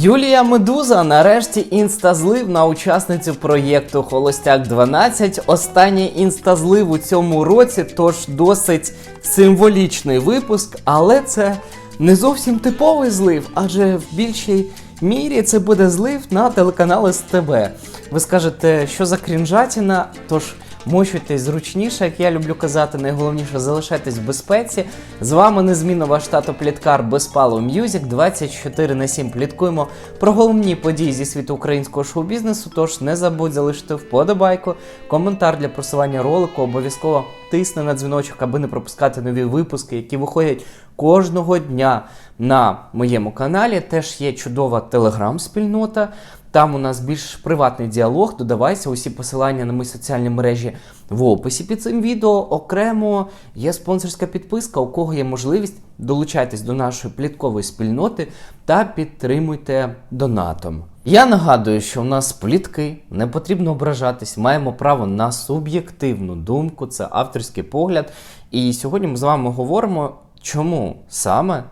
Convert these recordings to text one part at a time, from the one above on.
Юлія Медуза нарешті інстазлив на учасницю проєкту Холостяк 12. Останній інстазлив у цьому році, тож досить символічний випуск, але це не зовсім типовий злив, адже в більшій мірі це буде злив на телеканал СТБ. Ви скажете, що за крінжатіна, тож. Мочуйтесь зручніше, як я люблю казати, найголовніше залишайтесь в безпеці. З вами незмінно ваш тато Пліткар Безпало М'юзік 24 на 7 пліткуємо про головні події зі світу українського шоу-бізнесу. Тож не забудь залишити вподобайку, коментар для просування ролику. Обов'язково тисни на дзвіночок, аби не пропускати нові випуски, які виходять кожного дня на моєму каналі. Теж є чудова телеграм-спільнота. Там у нас більш приватний діалог. Додавайся усі посилання на мої соціальні мережі в описі під цим відео. Окремо є спонсорська підписка, у кого є можливість. Долучайтесь до нашої пліткової спільноти та підтримуйте донатом. Я нагадую, що у нас плітки, не потрібно ображатись, маємо право на суб'єктивну думку, це авторський погляд. І сьогодні ми з вами говоримо, чому саме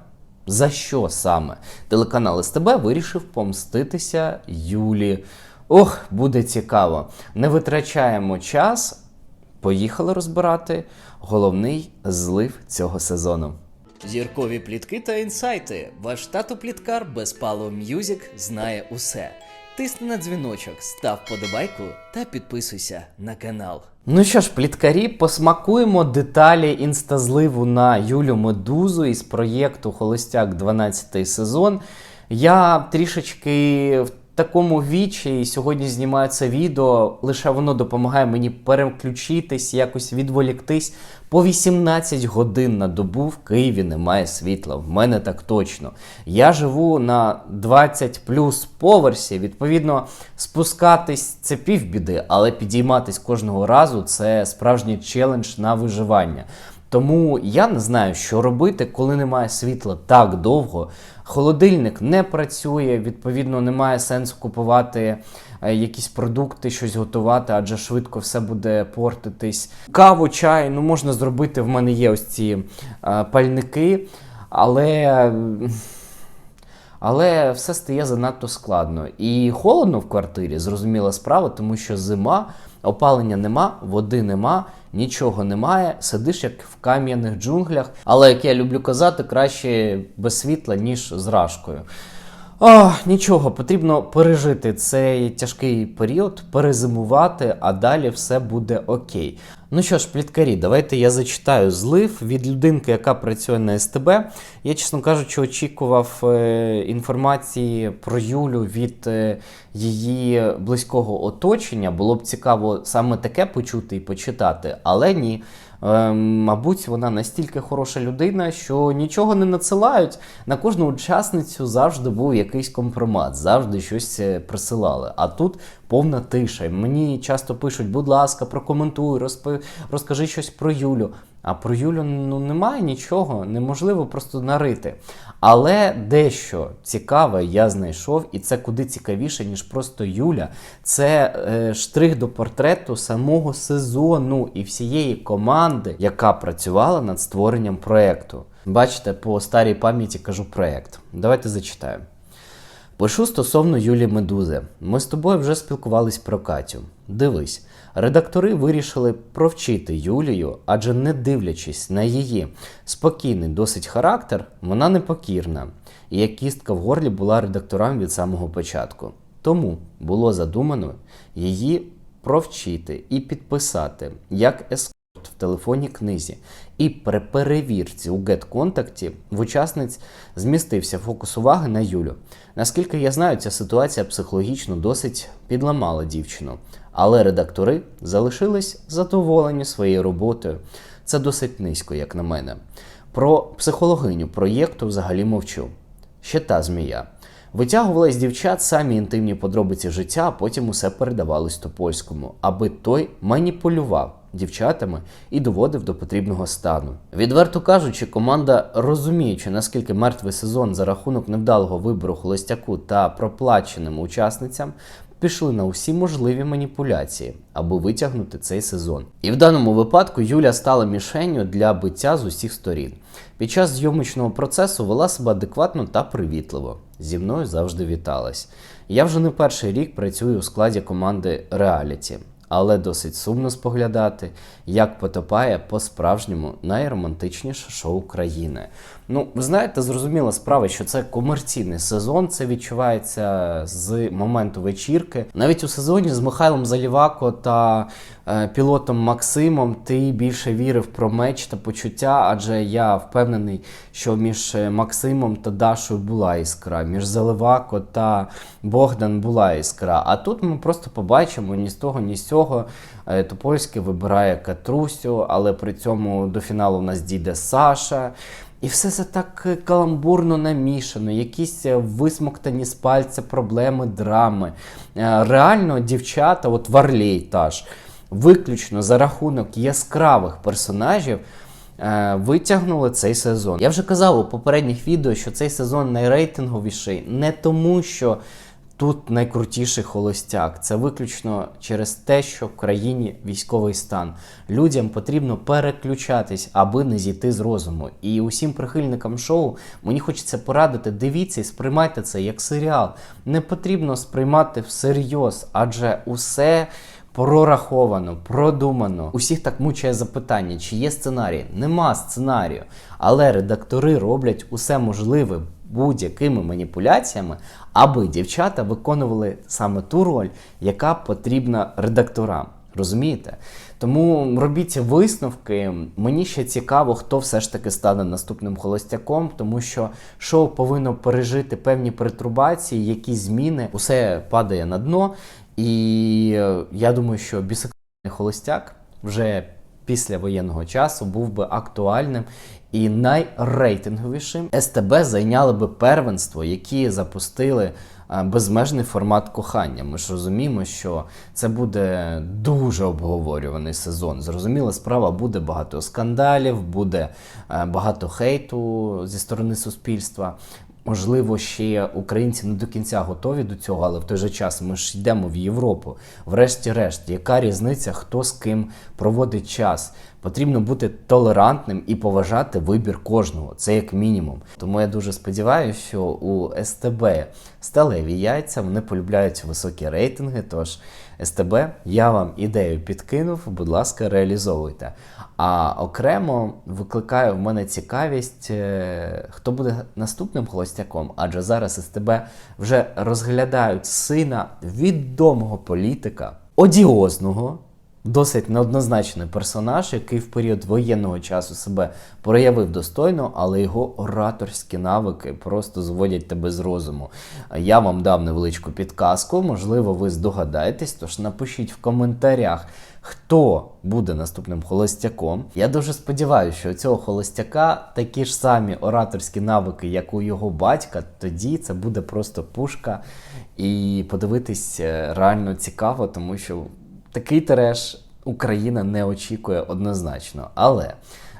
за що саме телеканал СТБ вирішив помститися Юлі. Ох, буде цікаво. Не витрачаємо час. Поїхали розбирати головний злив цього сезону. Зіркові плітки та інсайти. Ваш тато пліткар Безпало М'юзік знає усе. Тисни на дзвіночок, став подобайку та підписуйся на канал. Ну що ж, пліткарі, посмакуємо деталі інстазливу на Юлю Медузу із проєкту Холостяк 12 сезон. Я трішечки в такому вічі і сьогодні знімаю це відео. Лише воно допомагає мені переключитись, якось відволіктись. По 18 годин на добу в Києві немає світла. В мене так точно. Я живу на 20 плюс поверсі. Відповідно, спускатись це півбіди, але підійматись кожного разу це справжній челендж на виживання. Тому я не знаю, що робити, коли немає світла так довго. Холодильник не працює, відповідно, немає сенсу купувати е, якісь продукти, щось готувати, адже швидко все буде портитись. Каву, чай, ну можна зробити. В мене є ось ці е, пальники, але. але все стає занадто складно. І холодно в квартирі, зрозуміла справа, тому що зима, опалення нема, води нема, нічого немає. Сидиш як в кам'яних джунглях. Але як я люблю казати, краще без світла, ніж з рашкою. О, нічого, потрібно пережити цей тяжкий період, перезимувати, а далі все буде окей. Ну що ж, пліткарі, давайте я зачитаю злив від людинки, яка працює на СТБ. Я, чесно кажучи, очікував е, інформації про Юлю від е, її близького оточення. Було б цікаво саме таке почути і почитати, але ні. Е, мабуть, вона настільки хороша людина, що нічого не надсилають. На кожну учасницю завжди був якийсь компромат, завжди щось е, присилали. А тут повна тиша. Мені часто пишуть, будь ласка, прокоментуй, розпи... розкажи щось про Юлю. А про Юлю ну немає нічого, неможливо просто нарити. Але дещо цікаве я знайшов, і це куди цікавіше, ніж просто Юля. Це е, штрих до портрету самого сезону і всієї команди, яка працювала над створенням проекту. Бачите, по старій пам'яті кажу проект. Давайте зачитаємо. Пишу стосовно Юлі Медузи. Ми з тобою вже спілкувались про Катю. Дивись, редактори вирішили провчити Юлію, адже не дивлячись на її спокійний досить характер, вона непокірна, і як кістка в горлі була редакторам від самого початку. Тому було задумано її провчити і підписати як в телефонній книзі. І при перевірці у GetContact в учасниць змістився фокус уваги на Юлю. Наскільки я знаю, ця ситуація психологічно досить підламала дівчину, але редактори залишились задоволені своєю роботою. Це досить низько, як на мене. Про психологиню проєкту взагалі мовчу. Ще та змія. Витягувала з дівчат самі інтимні подробиці життя, а потім усе передавалось Топольському, аби той маніпулював дівчатами і доводив до потрібного стану. Відверто кажучи, команда, розуміючи, наскільки мертвий сезон за рахунок невдалого вибору холостяку та проплаченим учасницям, пішли на усі можливі маніпуляції, аби витягнути цей сезон. І в даному випадку Юля стала мішенню для биття з усіх сторін. Під час зйомочного процесу вела себе адекватно та привітливо. зі мною завжди віталась. Я вже не перший рік працюю у складі команди Реаліті, але досить сумно споглядати, як потопає по-справжньому найромантичніше шоу країни. Ну, ви знаєте, зрозуміла справа, що це комерційний сезон, це відчувається з моменту вечірки. Навіть у сезоні з Михайлом Залівако та е, пілотом Максимом ти більше вірив про меч та почуття, адже я впевнений, що між е, Максимом та Дашою була іскра, між Заливако та Богдан була іскра. А тут ми просто побачимо ні з того, ні з цього. Е, Топольський вибирає Катрусю, але при цьому до фіналу в нас дійде Саша. І все це так е, каламбурно намішано, якісь е, висмоктані з пальця проблеми, драми. Е, Реально, дівчата, от Варлей та ж, виключно за рахунок яскравих персонажів. Витягнули цей сезон. Я вже казав у попередніх відео, що цей сезон найрейтинговіший не тому, що тут найкрутіший холостяк. Це виключно через те, що в країні військовий стан. Людям потрібно переключатись, аби не зійти з розуму. І усім прихильникам шоу мені хочеться порадити: дивіться і сприймайте це як серіал. Не потрібно сприймати всерйоз, адже усе. Прораховано, продумано. Усіх так мучає запитання, чи є сценарій. Нема сценарію. Але редактори роблять усе можливе будь-якими маніпуляціями, аби дівчата виконували саме ту роль, яка потрібна редакторам. Розумієте? Тому робіть висновки. Мені ще цікаво, хто все ж таки стане наступним холостяком, тому що шоу повинно пережити певні перетрубації, якісь зміни. Усе падає на дно. І е, я думаю, що бісексуальний холостяк вже після воєнного часу був би актуальним і найрейтинговішим. СТБ зайняли би первенство, які запустили е, безмежний формат кохання. Ми ж розуміємо, що це буде дуже обговорюваний сезон. Зрозуміло, справа буде багато скандалів, буде е, багато хейту зі сторони суспільства. Можливо, ще українці не до кінця готові до цього, але в той же час ми ж йдемо в Європу. Врешті-решт, яка різниця, хто з ким проводить час? Потрібно бути толерантним і поважати вибір кожного. Це як мінімум. Тому я дуже сподіваюся, що у СТБ сталеві яйця вони полюбляють високі рейтинги. Тож СТБ, я вам ідею підкинув, будь ласка, реалізовуйте. А окремо викликає в мене цікавість, е, хто буде наступним холостяком, адже зараз СТБ вже розглядають сина відомого політика, одіозного, досить неоднозначний персонаж, який в період воєнного часу себе проявив достойно, але його ораторські навики просто зводять тебе з розуму. Я вам дав невеличку підказку, можливо, ви здогадаєтесь, тож напишіть в коментарях. Хто буде наступним холостяком? Я дуже сподіваюся, що у цього холостяка такі ж самі ораторські навики, як у його батька. Тоді це буде просто пушка. І подивитись е, реально цікаво, тому що такий тереш Україна не очікує однозначно. Але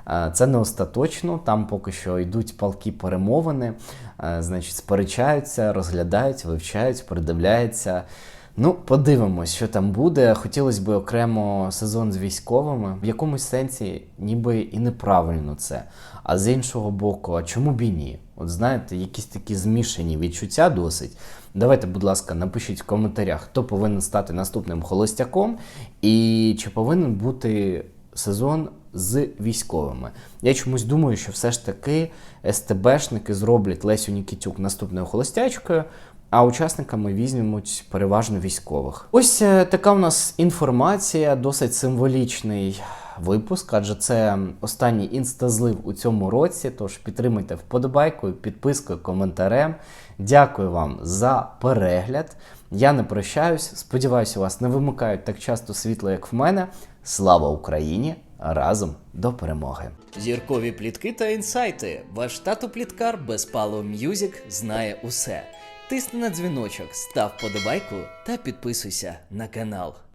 е, це не остаточно. Там поки що йдуть палки перемовини, е, значить, сперечаються, розглядають, вивчають, передивляються. Ну, подивимось, що там буде. Хотілося б окремо сезон з військовими. В якомусь сенсі, ніби і неправильно це. А з іншого боку, а чому б і ні? От знаєте, якісь такі змішані відчуття досить. Давайте, будь ласка, напишіть в коментарях, хто повинен стати наступним холостяком, і чи повинен бути сезон з військовими. Я чомусь думаю, що все ж таки СТБшники зроблять Лесю Нікітюк наступною холостячкою. А учасниками візьмуть переважно військових. Ось е, така у нас інформація, досить символічний випуск, адже це останній інстазлив у цьому році. Тож підтримуйте вподобайкою, підпискою, коментарем. Дякую вам за перегляд. Я не прощаюсь. Сподіваюся, вас не вимикають так часто світло, як в мене. Слава Україні! Разом до перемоги! Зіркові плітки та інсайти. Ваш тату пліткар без палу М'юзік знає усе. Тисни на дзвіночок, став подобайку та підписуйся на канал.